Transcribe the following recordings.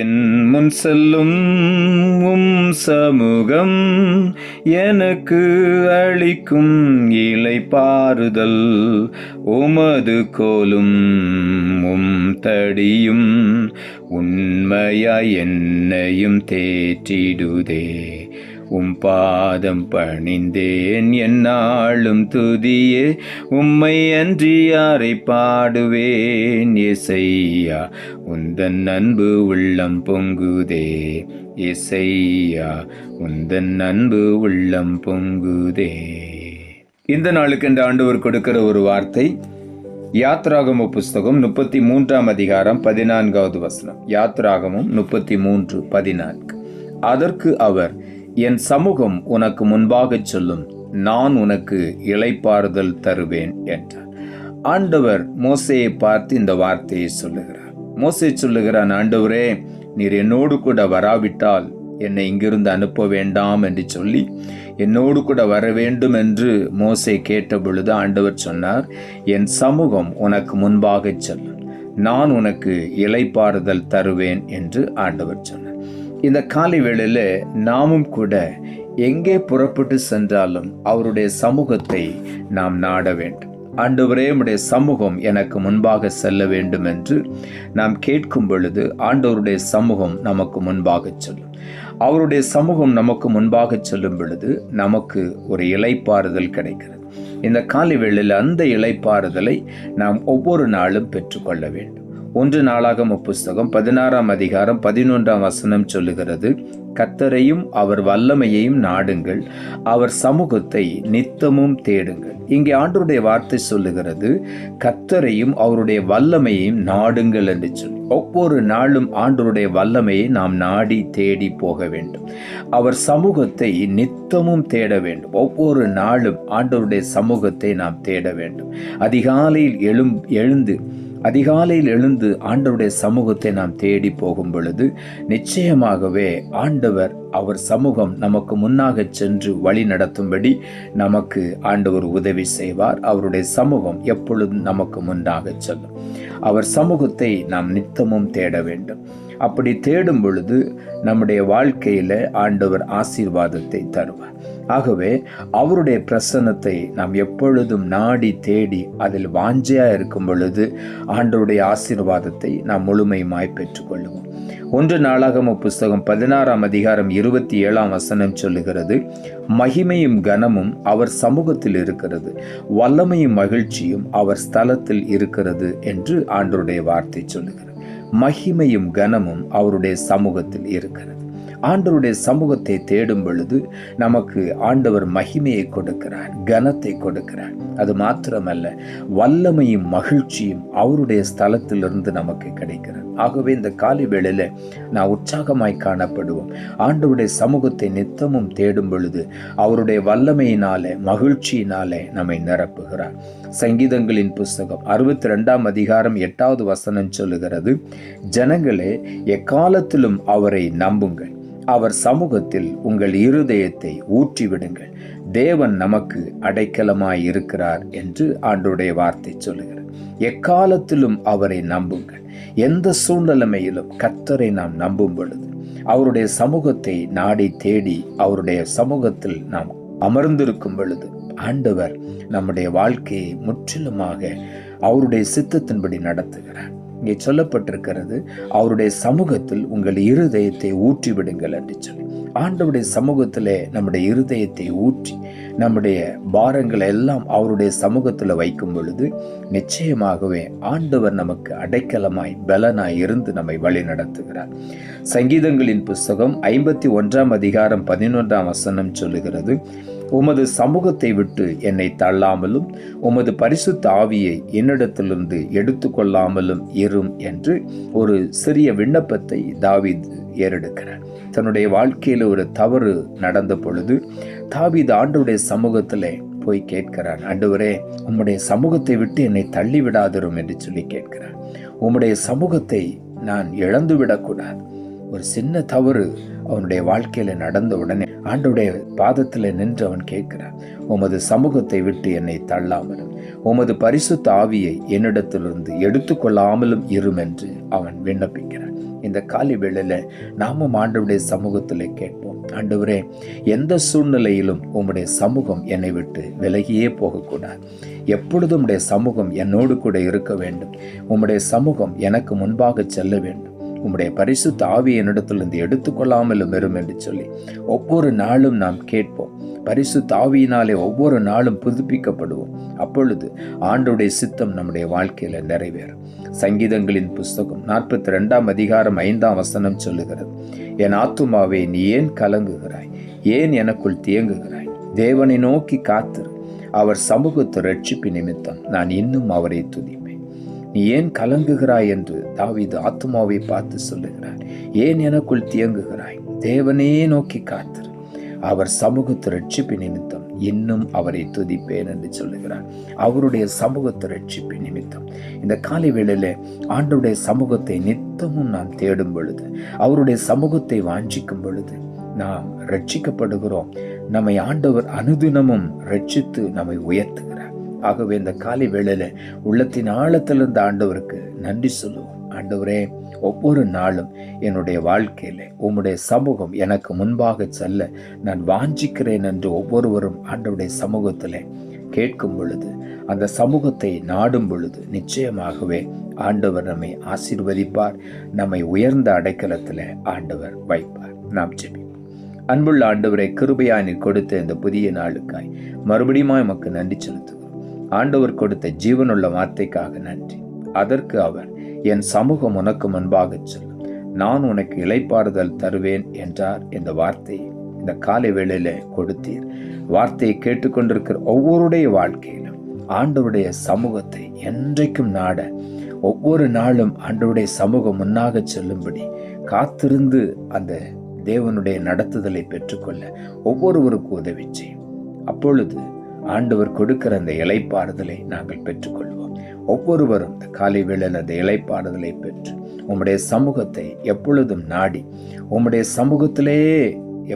என் முன் செல்லும் உம் சமூகம் எனக்கு அளிக்கும் இலை பாறுதல். உமது கோலும் உம் தடியும் உண்மையாய் என்னையும் தேற்றிடுதே. உம் பாதம் பணிந்தேன் என்னாலும் துதியே உம்மை அன்றி யாரை பாடுவேன்? இசையா உந்தன் அன்பு உள்ளம் பொங்குதே. இசையா உந்தன் அன்பு உள்ளம் பொங்குதே. இந்த நாளுக்கு இந்த ஆண்டவர் கொடுக்கிற ஒரு வார்த்தை யாத்ராகம புஸ்தகம் முப்பத்தி மூன்றாம் அதிகாரம் பதினான்காவது வசனம். யாத்ராகமும் முப்பத்தி மூன்று பதினான்கு. அதற்கு அவர் என் சமூகம் உனக்கு முன்பாகச் சொல்லும் நான் உனக்கு இளைப்பாறுதல் தருவேன் என்றார். ஆண்டவர் மோசையை பார்த்து இந்த வார்த்தையை சொல்லுகிறார். மோசை சொல்லுகிறான் ஆண்டவரே நீர் என்னோடு கூட வராவிட்டால் என்னை இங்கிருந்து அனுப்ப வேண்டாம் என்று சொல்லி என்னோடு கூட வர வேண்டும் என்று மோசை கேட்ட பொழுது ஆண்டவர் சொன்னார் என் சமூகம் உனக்கு முன்பாகச் செல்லும் நான் உனக்கு இலைப்பாறுதல் தருவேன் என்று ஆண்டவர் சொன்னார். இந்த காலை வேளையில் நாமும் கூட எங்கே புறப்பட்டு சென்றாலும் அவருடைய சமூகத்தை நாம் நாட வேண்டும். ஆண்டவரே உடைய சமூகம் எனக்கு முன்பாக செல்ல வேண்டும் என்று நாம் கேட்கும் பொழுது ஆண்டவருடைய சமூகம் நமக்கு முன்பாக சொல்லும். அவருடைய சமூகம் நமக்கு முன்பாக சொல்லும் பொழுது நமக்கு ஒரு இலைப்பாறுதல் கிடைக்கிறது. இந்த காலை வேளையில் அந்த இலைப்பாறுதலை நாம் ஒவ்வொரு நாளும் பெற்றுக்கொள்ள வேண்டும். ஒன்று நாளாகம புஸ்தகம் பதினாறாம் அதிகாரம் பதினொன்றாம் வசனம் சொல்லுகிறது. கத்தரையும் அவர் வல்லமையையும் நாடுங்கள். அவர் சமூகத்தை நித்தமும் தேடுங்கள். இங்கே ஆண்டருடைய வார்த்தை சொல்லுகிறது கத்தரையும் அவருடைய வல்லமையையும் நாடுங்கள் என்று சொல்லி. ஒவ்வொரு நாளும் ஆண்டருடைய வல்லமையை நாம் நாடி தேடி போக வேண்டும். அவர் சமூகத்தை நித்தமும் தேட வேண்டும். ஒவ்வொரு நாளும் ஆண்டவருடைய சமூகத்தை நாம் தேட வேண்டும். அதிகாலையில் எழும் எழுந்து அதிகாலையில் எழுந்து ஆண்டவருடைய சமூகத்தை நாம் தேடி போகும் பொழுது நிச்சயமாகவே ஆண்டவர் அவர் சமூகம் நமக்கு முன்னாக சென்று வழி நடத்தும்படி நமக்கு ஆண்டவர் உதவி செய்வார். அவருடைய சமூகம் எப்பொழுதும் நமக்கு முன்னாக செல்லும். அவர் சமூகத்தை நாம் நித்தமும் தேட வேண்டும். அப்படி தேடும் பொழுது நம்முடைய வாழ்க்கையில் ஆண்டவர் ஆசீர்வாதத்தை தருவார். ஆகவே அவருடைய பிரசன்னத்தை நாம் எப்பொழுதும் நாடி தேடி அதில் வாஞ்சையாக இருக்கும் பொழுது ஆண்டவருடைய ஆசீர்வாதத்தை நாம் முழுமையுமாய் பெற்றுக்கொள்ளுவோம் ஒன்று நாளாகம புஸ்தகம் பதினாறாம் அதிகாரம் இருபத்தி ஏழாம் வசனம் சொல்லுகிறது மகிமையும் கனமும் அவர் சமூகத்தில் இருக்கிறது வல்லமையும் மகிழ்ச்சியும் அவர் ஸ்தலத்தில் இருக்கிறது என்று ஆண்டருடைய வார்த்தை சொல்லுகிறது. மகிமையும் கனமும் அவருடைய சமூகத்தில் இருக்கிறது. ஆண்டவருடைய சமூகத்தை தேடும் பொழுது நமக்கு ஆண்டவர் மகிமையை கொடுக்கிறார் கனத்தை கொடுக்கிறார். அது மாத்திரமல்ல வல்லமையும் மகிழ்ச்சியும் அவருடைய ஸ்தலத்திலிருந்து நமக்கு கிடைக்கிறது. ஆகவே இந்த காலை வேளையில் நான் உற்சாகமாய் காணப்படுவோம். ஆண்டவருடைய சமூகத்தை நித்தமும் தேடும் பொழுது அவருடைய வல்லமையினாலே மகிழ்ச்சியினாலே நம்மை நிரப்புகிறார். சங்கீதங்களின் புஸ்தகம் அறுபத்தி ரெண்டாம் அதிகாரம் எட்டாவது வசனம் சொல்லுகிறது ஜனங்களே எக்காலத்திலும் அவரை நம்புங்கள். அவர் சமூகத்தில் உங்கள் இருதயத்தை ஊற்றிவிடுங்கள். தேவன் நமக்கு அடைக்கலமாய் இருக்கிறார் என்று ஆண்டுடைய வார்த்தை சொல்லுகிறார் எக்காலத்திலும் அவரை நம்புங்கள். எந்த சூழ்நிலைமையிலும் கத்தரை நாம் நம்பும் பொழுது அவருடைய சமூகத்தை நாடி தேடி அவருடைய சமூகத்தில் நாம் அமர்ந்திருக்கும் பொழுது ஆண்டவர் நம்முடைய வாழ்க்கையை முற்றிலுமாக அவருடைய சித்தத்தின்படி நடத்துகிறார். இங்கே சொல்லப்பட்டிருக்கிறது அவருடைய சமூகத்தில் உங்கள் இருதயத்தை ஊற்றி விடுங்கள் என்று சொல்லி. ஆண்டவுடைய சமூகத்தில் நம்முடைய இருதயத்தை ஊற்றி நம்முடைய பாரங்களை எல்லாம் அவருடைய சமூகத்தில் வைக்கும் பொழுது நிச்சயமாகவே ஆண்டவர் நமக்கு அடைக்கலமாய் பலனாய் இருந்து நம்மை வழி நடத்துகிறார். சங்கீதங்களின் புஸ்தகம் ஐம்பத்தி ஒன்றாம் அதிகாரம் பதினொன்றாம் வசனம் சொல்லுகிறது உமது சமூகத்தை விட்டு என்னை தள்ளாமலும் உமது பரிசுத்த ஆவியை என்னிடத்திலிருந்து எடுத்துக்கொள்ளாமலும் இரும் என்று ஒரு சிறிய விண்ணப்பத்தை தாவித் ஏறெடுக்கிறார். தன்னுடைய வாழ்க்கையில் ஒரு தவறு நடந்த பொழுது தாவித் ஆண்டுடைய சமூகத்தில் போய் கேட்கிறார். ஆண்டவரே உம்முடைய சமூகத்தை விட்டு என்னை தள்ளி விடாதிரும் என்று சொல்லி கேட்கிறார். உம்முடைய சமூகத்தை நான் இழந்து விடக்கூடாது ஒரு சின்ன தவறு அவனுடைய வாழ்க்கையில நடந்த உடனே ஆண்டுடைய பாதத்தில் நின்று அவன் கேட்கிறான் உமது சமூகத்தை விட்டு என்னை தள்ளாமலும் உமது பரிசுத்த ஆவியை என்னிடத்திலிருந்து எடுத்துக்கொள்ளாமலும் இரும் என்று அவன் விண்ணப்பிக்கிறான். இந்த காலி வேளையில நாமும் ஆண்டவுடைய சமூகத்தில் கேட்போம் ஆண்டவரே எந்த சூழ்நிலையிலும் உம்முடைய சமூகம் என்னை விட்டு விலகியே போகக்கூடாது. எப்பொழுதும் உடைய சமூகம் என்னோடு கூட இருக்க வேண்டும். உம்முடைய சமூகம் எனக்கு முன்பாக செல்ல வேண்டும். உம்முடைய பரிசுத்த ஆவி என்னிடத்திலிருந்து எடுத்துக்கொள்ளாமலும் வரும் என்று சொல்லி ஒவ்வொரு நாளும் நாம் கேட்போம். பரிசு தாவியினாலே ஒவ்வொரு நாளும் புதுப்பிக்கப்படுவோம். அப்பொழுது ஆண்டுடைய சித்தம் நம்முடைய வாழ்க்கையில் நிறைவேறும். சங்கீதங்களின் புஸ்தகம் நாற்பத்தி ரெண்டாம் அதிகாரம் ஐந்தாம் வசனம் சொல்லுகிறது என் ஆத்துமாவே நீ ஏன் கலங்குகிறாய்? ஏன் எனக்குள் தேங்குகிறாய்? தேவனை நோக்கி காத்திரு. அவர் சமூகத்து ரட்சிப்பு நிமித்தம் நான் இன்னும் அவரை துதிப்பேன். நீ ஏன் கலங்குகிறாய் என்று தாவீது ஆத்மாவை பார்த்து சொல்லுகிறார் ஏன் எனக்குள் தியங்குகிறாய்? தேவனே நோக்கி காத்திரு. அவர் சமூகத்து ரட்சிப்பு நிமித்தம் இன்னும் அவரை துதிப்பேன் என்று சொல்லுகிறார். அவருடைய சமூகத்து ரட்சிப்பு நிமித்தம். இந்த காலை வேளையில் ஆண்டருடைய சமூகத்தை நித்தமும் நாம் தேடும் பொழுது அவருடைய சமூகத்தை வாஞ்சிக்கும் பொழுது நாம் ரட்சிக்கப்படுகிறோம். நம்மை ஆண்டவர் அனுதினமும் ரட்சித்து நம்மை உயர்த்துகிறார். ஆகவே இந்த காலை வேளையில் உள்ளத்தின் ஆழத்திலிருந்து ஆண்டவருக்கு நன்றி சொல்லுவோம். ஆண்டவரே ஒவ்வொரு நாளும் என்னுடைய வாழ்க்கையில உம்முடைய சமூகம் எனக்கு முன்பாக செல்ல நான் வாஞ்சிக்கிறேன் என்று ஒவ்வொருவரும் ஆண்டவுடைய சமூகத்தில் கேட்கும் பொழுது அந்த சமூகத்தை நாடும் பொழுது நிச்சயமாகவே ஆண்டவர் நம்மை ஆசீர்வதிப்பார். நம்மை உயர்ந்த அடைக்கலத்தில் ஆண்டவர் வைப்பார். நாம் ஜெபி அன்புள்ள ஆண்டவரை கிருபையானி கொடுத்த இந்த புதிய நாளுக்காய் மறுபடியும் நமக்கு நன்றி செலுத்துவோம் ஆண்டவர் கொடுத்த ஜீவனுள்ள வார்த்தைக்காக நன்றி. அதற்கு அவர் என் சமூகம் உனக்கு முன்பாக செல்லும். நான் உனக்கு இலைப்பாறுதல் தருவேன் என்றார். இந்த வார்த்தையை இந்த காலை வேளையில கொடுத்தீர். வார்த்தையை கேட்டுக்கொண்டிருக்கிற ஒவ்வொருடைய வாழ்க்கையிலும் ஆண்டவருடைய சமூகத்தை என்றைக்கும் நாட ஒவ்வொரு நாளும் ஆண்டவருடைய சமூகம் முன்னாக செல்லும்படி காத்திருந்து அந்த தேவனுடைய நடத்துதலை பெற்றுக்கொள்ள ஒவ்வொருவருக்கும் உதவி செய்யும். அப்பொழுது ஆண்டவர் கொடுக்கிற அந்த இலைப்பாறுதலை நாங்கள் பெற்றுக்கொள்வோம். ஒவ்வொருவரும் இந்த காலை வேளையில் அந்த இலைப்பாறுதலை பெற்று உம்முடைய சமூகத்தை எப்பொழுதும் நாடி உம்முடைய சமூகத்திலே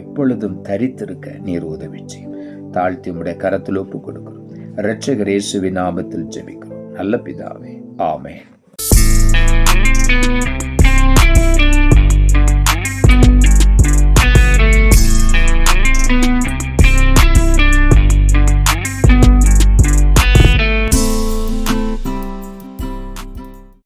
எப்பொழுதும் தரித்திருக்க நீர் உதவி செய்யும். தாழ்த்தி உம்முடைய கரத்தில் ஒப்பு கொடுக்கிறோம். இரட்சகர் இயேசுவின் நாமத்தில் ஜெபிக்கிறோம். நல்ல பிதாவே ஆமே